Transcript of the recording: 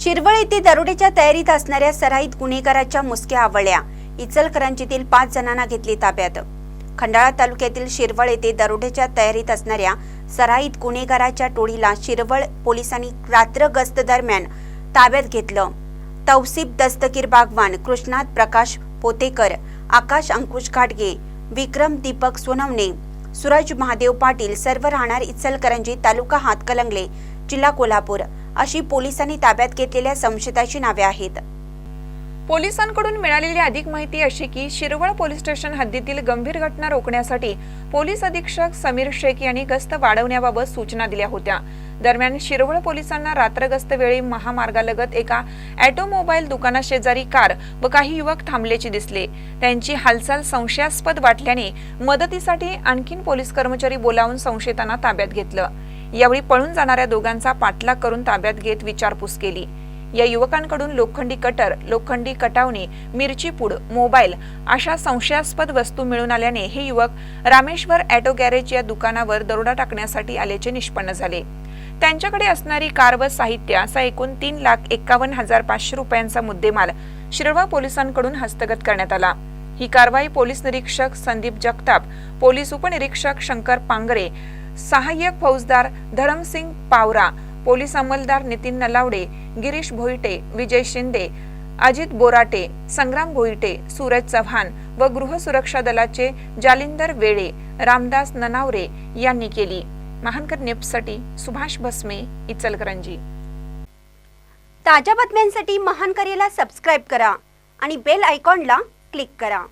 शिरवळ येथे दरोड्याच्या तयारीत असणाऱ्या सराईत गुन्हेगाराच्या मुसक्या आवळल्या. इचलकरंजीतील पाच जणांना घेतली ताब्यात. खंडाळा तालुक्यातील शिरवळ येथे दरोड्याच्या तयारीत असणाऱ्या सराईत गुन्हेगाराच्या टोळीला शिरवळ पोलिसांनी रात्र गस्त दरम्यान ताब्यात घेतलं. तौसिफ दस्तगीर बागवान कृष्णात प्रकाश पोतेकर आकाश अंकुश घाटगे विक्रम दीपक सोनवणे सूरज महादेव पाटील सर्व राहणार इचलकरंजी तालुका हातकलंगले. जिल्हा कोल्हापूर अशी पोलिसांनी ताब्यात घेतलेल्या संशयिताची नावे आहेत. पोलिसांकडून मिळालेली अधिक माहिती अशी की शिरवळ पोलीस स्टेशन हद्दीतील गंभीर घटना रोखण्यासाठी पोलीस अधीक्षक समीर शेख यांनी गस्त वाढवण्याबाबत सूचना दिल्या होत्या. दरम्यान शिरवळ पोलिसांना रात्र गस्त वेळी महामार्गालगत एका ऑटोमोबाईल दुकानाशेजारी कार व काही युवक थांबल्याचे दिसले. त्यांची हालचाल संशयास्पद वाटल्याने मदतीसाठी आणखीन पोलीस कर्मचारी बोलावून संशयितांना ताब्यात घेतलं. यावेळी पळून जाणाऱ्या दोघांचा पाठलाग करून ताब्यात घेत विचारपूस केली. या युवकांकडून लोखंडी कटर लोखंडी कटावणी मिरची पूड मोबाईल अशा संशयास्पद वस्तू मिळून आल्याने हे युवक रामेश्वर ॲटो गॅरेज या दुकानावर दरोडा टाकण्यासाठी आल्याचे निष्पन्न झाले. त्यांच्याकडे असणारी कार व साहित्य असा एकूण तीन लाख एक्कावन्न हजार पाचशे रुपयांचा मुद्देमाल शिरवा पोलिसांकडून हस्तगत करण्यात आला. ही कारवाई पोलीस निरीक्षक संदीप जगताप पोलीस उपनिरीक्षक शंकर पांगरे सहाय्यक फौजदार धरमसिंग पावरा पोलीस अंमलदार नितीन नलावडे गिरीश भोईटे विजय शिंदे अजित बोराटे संग्राम भोईटे सूरज चव्हाण व गृह सुरक्षा दलाचे जालिंदर वेळे रामदास ननावरे यांनी केली. महानकर नेपसाठी सुभाष भस्मे इचलकरंजी. ताज्या बातम्यांसाठी महानकरेला सबस्क्राईब करा आणि बेल आयकॉनला क्लिक करा.